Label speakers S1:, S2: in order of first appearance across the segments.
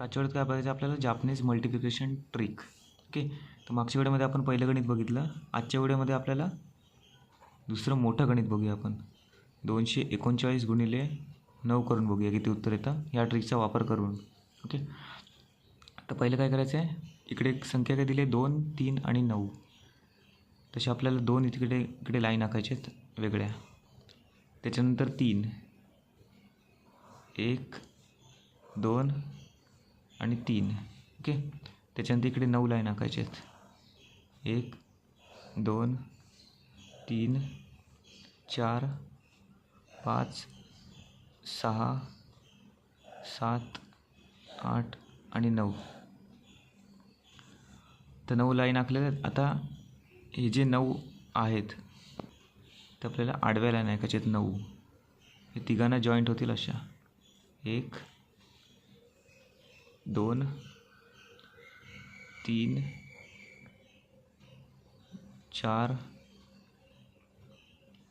S1: आजच्या वेळेत काय बघायचं आपल्याला जापनीज मल्टिप्लिकेशन ट्रिक ओके तर मागच्या व्हिडिओमध्ये आपण पहिलं गणित बघितलं. आजच्या व्हिडिओमध्ये आपल्याला दुसरं मोठं गणित बघूया आपण. दोनशे एकोणचाळीस गुणिले नऊ करून बघूया किती उत्तर येतं. या ट्रिकचा वापर करून. ओके तर पहिलं काय करायचं आहे इकडे एक संख्या काय दिली आहे? दोन तीन आणि नऊ. तसे आपल्याला दोन इकडे इकडे लाईन आखायचे आहेत वेगळ्या. त्याच्यानंतर तीन. एक दोन आणि तीन. ओके? त्याच्यानंतर इकडे नऊ लाईन आखायचे आहेत. एक दोन तीन चार पाच सहा सात आठ आणि नऊ. तर नऊ लाईन आखलेल्या आहेत. आता हे जे नऊ आहेत ते आपल्याला आडव्या लाईन ऐकायचे आहेत नऊ. हे तिघांना जॉईंट होतील अशा. एक दोन तीन चार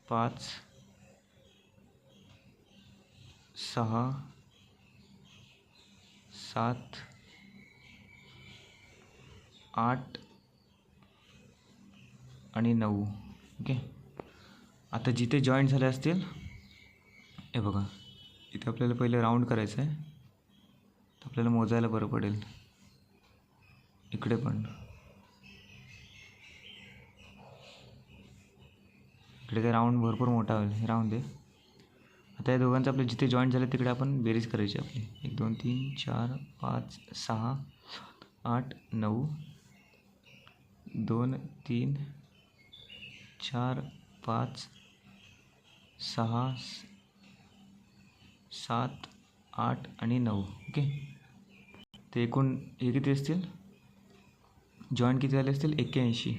S1: पाच सहा सात आठ आणि नऊ. ओके? आता जिथे जॉईंट झाले असतील हे बघा. इथे आपल्याला पहिले राऊंड करायचं आहे आपल्याला मोजायला बरं पडेल. इकडे पण. इकडे ते राऊंड भरपूर मोठा होईल. हे राऊंड दे. आता या दोघांचं आपले जिथे जॉईंट झाले तिकडे आपण बेरीज करायची आपली. एक दोन तीन चार पाच सहा आठ नऊ दोन तीन चार पाच सहा सात आठ आणि नऊ. ओके? ते एकूण हे किती असतील? जॉईंट किती झाले असतील? एक्क्याऐंशी.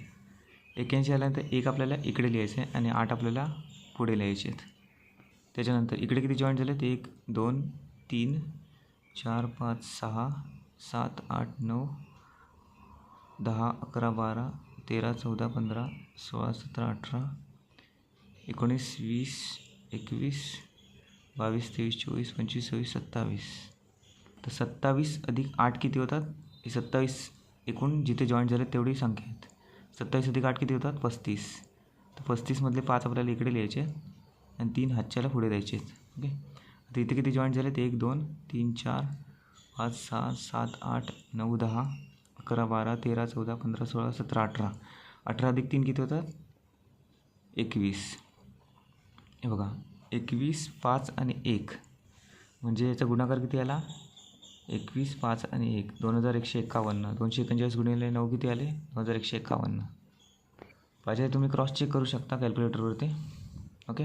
S1: एक्क्याऐंशी आल्यानंतर एक आपल्याला इकडे लिहायचं आहे आणि आठ आपल्याला पुढे लिहायचे आहेत. त्याच्यानंतर इकडे किती जॉईंट झाले? ते एक दोन तीन चार पाच सहा सात आठ नऊ दहा अकरा बारा तेरा चौदा पंधरा सोळा सतरा अठरा एकोणीस वीस एकवीस बावीस तेवीस चोवीस पंचवीस सव्वीस सत्तावीस. तर सत्तावीस अधिक आठ किती होतात? हे सत्तावीस एकूण जिथे जॉईंट झाले तेवढी संख्या आहेत. सत्तावीस अधिक आठ किती होतात? पस्तीस. तर पस्तीसमधले पाच आपल्याला इकडे लिहायचे आहेत. आणि तीन हातच्याला पुढे द्यायचे आहेत. ओके? आता इथे किती जॉईंट झाले? ते एक दोन तीन चार पाच सहा सात आठ नऊ दहा अकरा बारा तेरा चौदा पंधरा सोळा सतरा अठरा. अठरा अधिक तीन किती होतात? एकवीस. हे बघा. एकवीस पाच आणि एक. म्हणजे याचा गुणाकार किती आला? एकवीस पाच आणि एक. दोन हजार एकशे एकावन्न. दोनशे एकोणचाळीस गुणिले नऊ किती आले? दोन हजार एकशे एकावन्न. पाहिजे तुम्ही क्रॉस चेक करू शकता कॅल्क्युलेटरवरती ओके